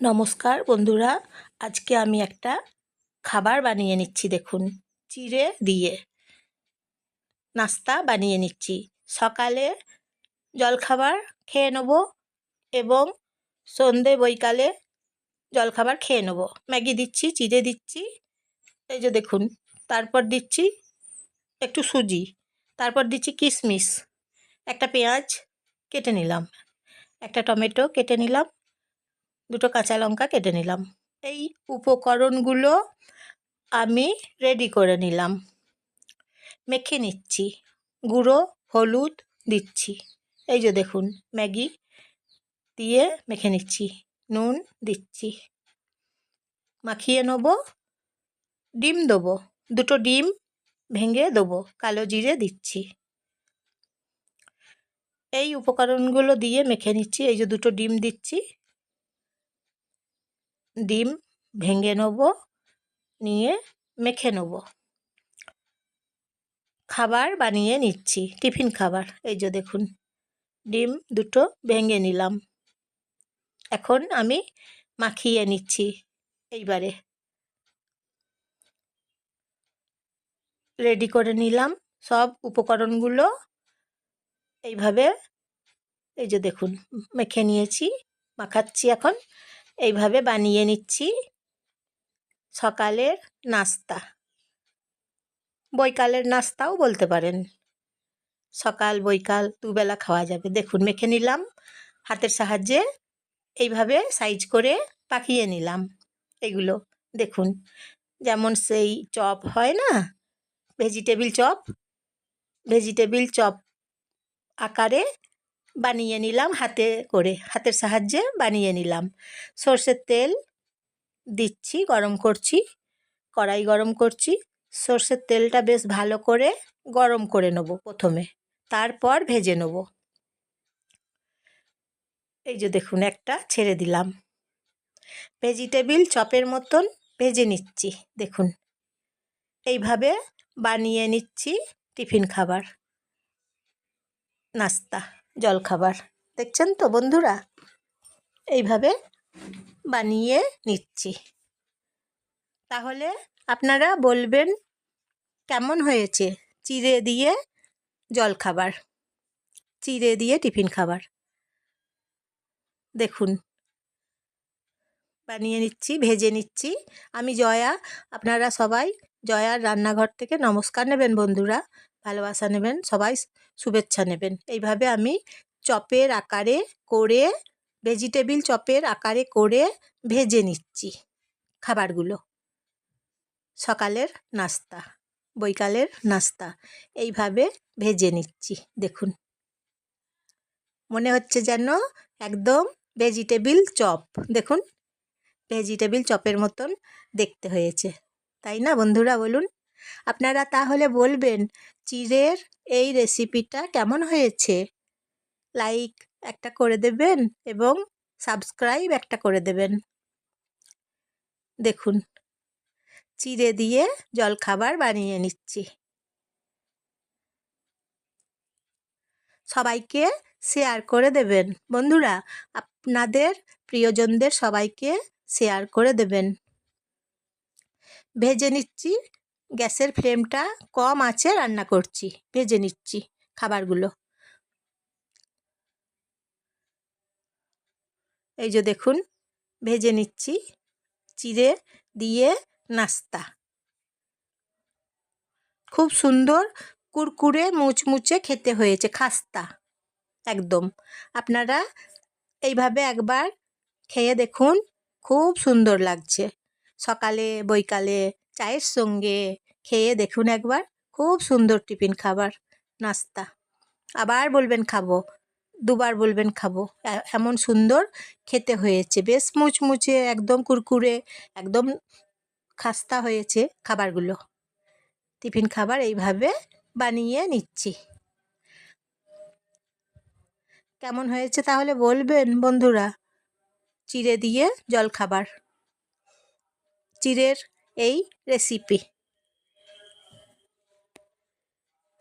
নমস্কার বন্ধুরা, আজকে আমি একটা খাবার বানিয়ে নিচ্ছি, দেখুন। চিড়ে দিয়ে নাস্তা বানিয়ে নিচ্ছি। সকালে জলখাবার খেয়ে নেব এবং সন্ধে বৈকালে জলখাবার খেয়ে নেব। ম্যাগি দিচ্ছি, চিড়ে দিচ্ছি, এই যে দেখুন। তারপর দিচ্ছি একটু সুজি, তারপর দিচ্ছি কিশমিশ, একটা পেঁয়াজ কেটে নিলাম, একটা টমেটো কেটে নিলাম দুটো কাঁচা লঙ্কা কেটে নিলাম। এই উপকরণগুলো আমি রেডি করে নিলাম। মেখে নিচ্ছি। গুঁড়ো, হলুদ দিচ্ছি। এই যে দেখুন, ম্যাগি দিয়ে মেখে নিচ্ছি। নুন দিচ্ছি। মাখিয়ে নেব। ডিম দেবো। দুটো ডিম ভেঙে দেবো। কালো জিরে দিচ্ছি। এই উপকরণগুলো দিয়ে মেখে নিচ্ছি। এই যে দুটো ডিম দিচ্ছি। ডিম ভেঙে নেব, নিয়ে মেখে নেব। খাবার বানিয়ে নিচ্ছি, টিফিন খাবার। এই যে দেখুন, ডিম দুটো ভেঙে নিলাম। এখন আমি মাখিয়ে নিচ্ছি এইবারে। রেডি করে নিলাম সব উপকরণগুলো। এইভাবে এই যে দেখুন, মেখে নিয়েছি, মাখাচ্ছি এখন। এইভাবে বানিয়ে নিচ্ছি। সকালের নাস্তা। বৈকালের নাস্তাও বলতে পারেন। সকাল, বৈকাল দুবেলা খাওয়া যাবে। দেখুন, মেখে নিলাম, হাতের সাহায্যে এইভাবে সাইজ করে পাকিয়ে নিলাম এগুলো। দেখুন, যেমন সেই চপ হয় না? Vegetable chop? ভেজিটেবিল চপ আকারে বানিয়ে নিলাম হাতে করে, হাতের সাহায্যে বানিয়ে নিলাম। সর্ষের তেল দিচ্ছি, গরম করছি, কড়াই গরম করছি। সর্ষের তেলটা বেশ ভালো করে গরম করে নেব প্রথমে, তারপর ভেজে নেব। এই যে দেখুন, একটা ছেড়ে দিলাম। ভেজিটেবিল চপের মতন ভেজে নিচ্ছি, দেখুন। এইভাবে বানিয়ে নিচ্ছি টিফিন খাবার, নাস্তা। জলখাবার। দেখছেন তো বন্ধুরা? এইভাবে বানিয়ে নিচ্ছি। তাহলে আপনারা বলবেন, কেমন হয়েছে? চিড়ে দিয়ে জলখাবার। চিড়ে দিয়ে টিফিন খাবার। দেখুন। বানিয়ে নিচ্ছি, ভেজে নিচ্ছি। আমি, জয়া, আপনারা সবাই জয়ার রান্নাঘর থেকে নমস্কার নেবেন বন্ধুরা, ভালোবাসা নেবেন, সবাই শুভেচ্ছা নেবেন। এইভাবে আমি চপের আকারে করে, ভেজিটেবিল চপের আকারে করে ভেজে নিচ্ছি খাবারগুলো। সকালের নাস্তা, বৈকালের নাস্তা, এইভাবে ভেজে নিচ্ছি, দেখুন। মনে হচ্ছে যেন একদম ভেজিটেবিল চপ, দেখুন। ভেজিটেবিল চপের মতন দেখতে হয়েছে। তাই না বন্ধুরা বলুন? আপনারা তাহলে বলবেন, চিড়ের এই রেসিপিটা কেমন হয়েছে? লাইক একটা করে দেবেন এবং সাবস্ক্রাইব একটা করে দেবেন। দেখুন, চিড়ে দিয়ে জলখাবার বানিয়ে নিচ্ছি। সবাইকে শেয়ার করে দেবেন। বন্ধুরা, আপনাদের প্রিয়জনদের সবাইকে শেয়ার করে দেবেন। ভেজে নিচ্ছি। গ্যাসের ফ্লেমটা কম আছে, রান্না করছি। ভেজে নিচ্ছি খাবারগুলো। এই যে দেখুন, ভেজে নিচ্ছি চিড়ে দিয়ে নাস্তা। খুব সুন্দর কুরকুরে, মুচমুচে খেতে হয়েছে, খাস্তা একদম। আপনারা এইভাবে একবার খেয়ে দেখুন, খুব সুন্দর লাগছে। সকালে, বৈকালে চায়ের সঙ্গে খেয়ে দেখুন একবার। খুব সুন্দর টিফিন খাবার, নাস্তা। আবার বলবেন খাব, দুবার বলবেন খাব। এমন সুন্দর খেতে হয়েছে। বেশ মুচমুচে, একদম কুরকুরে, একদম খাস্তা হয়েছে খাবারগুলো। টিফিন খাবার এইভাবে বানিয়ে নিচ্ছি। কেমন হয়েছে তাহলে বলবেন বন্ধুরা। চিড়ে দিয়ে জল খাবার চিড়ের এই রেসিপি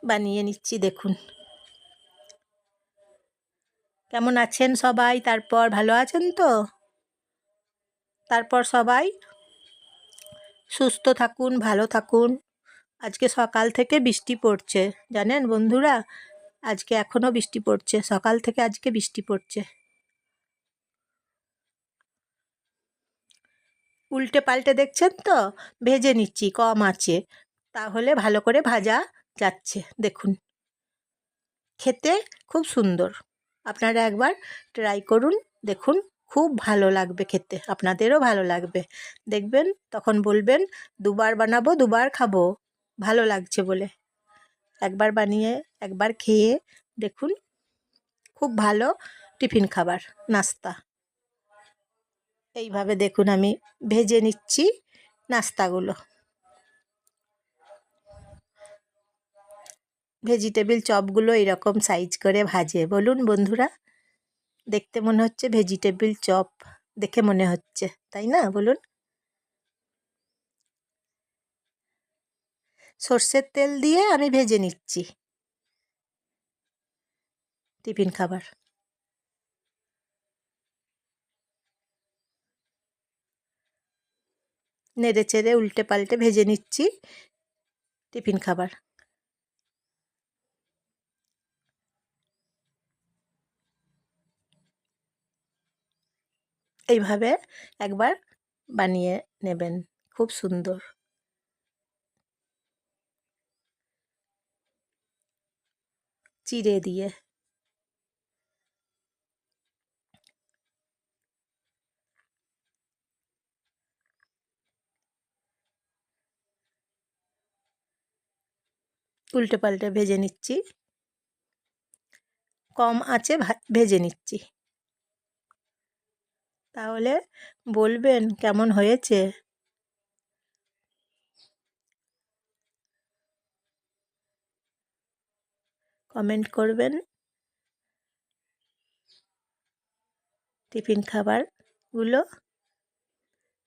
বানিয়ে নিচ্ছি, দেখুন। কেমন আছেন সবাই? তারপর ভালো আছেন তো? তারপর সবাই সুস্থ থাকুন, ভালো থাকুন। আজকে সকাল থেকে বৃষ্টি পড়ছে, জানেন বন্ধুরা? আজকে এখনও বৃষ্টি পড়ছে, সকাল থেকে আজকে বৃষ্টি পড়ছে। উল্টে পাল্টে দেখছেন তো? ভেজে নিচ্ছি, কম আছে। তাহলে ভালো করে ভাজা যাচ্ছে, দেখুন। খেতে খুব সুন্দর। আপনারা একবার ট্রাই করুন, দেখুন, খুব ভালো লাগবে খেতে, আপনাদেরও ভালো লাগবে। দেখবেন, তখন বলবেন, দুবার বানাবো, দুবার খাব। ভালো লাগছে বলে। একবার বানিয়ে, একবার খেয়ে দেখুন, খুব ভালো টিফিন খাবার, নাস্তা। এইভাবে দেখুন আমি ভেজে নিচ্ছি নাস্তাগুলো। ভেজিটেবিল চপগুলো এরকম সাইজ করে ভাজে। বলুন বন্ধুরা, দেখতে মনে হচ্ছে ভেজিটেবিল চপ, দেখে মনে হচ্ছে, তাই না? বলুন। সর্ষের তেল দিয়ে আমি ভেজে নিচ্ছি। টিফিন খাবার। নেড়ে চেড়ে উল্টে পাল্টে ভেজে নিচ্ছি টিফিন খাবার। এইভাবে একবার বানিয়ে নেবেন, খুব সুন্দর। চিড়ে দিয়ে। উল্টে পাল্টে ভেজে নিচ্ছি। কম আঁচে ভেজে নিচ্ছি। তাহলে বলবেন কেমন হয়েছে? কমেন্ট করবেন। টিফিন খাবারগুলো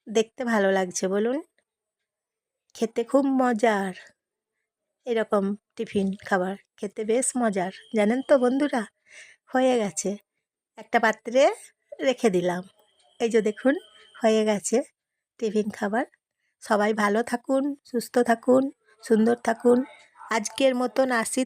দেখতে ভালো লাগছে বলুন। খেতে খুব মজার। এরকম টিফিন খাবার খেতে বেশ মজার, জানেন তো বন্ধুরা? হয়ে গেছে। একটা পাত্রে রেখে দিলাম। এই যে দেখুন, হয়ে গেছে টিফিন খাবার। সবাই ভালো থাকুন, সুস্থ থাকুন, সুন্দর থাকুন। আজকের মতন আসি।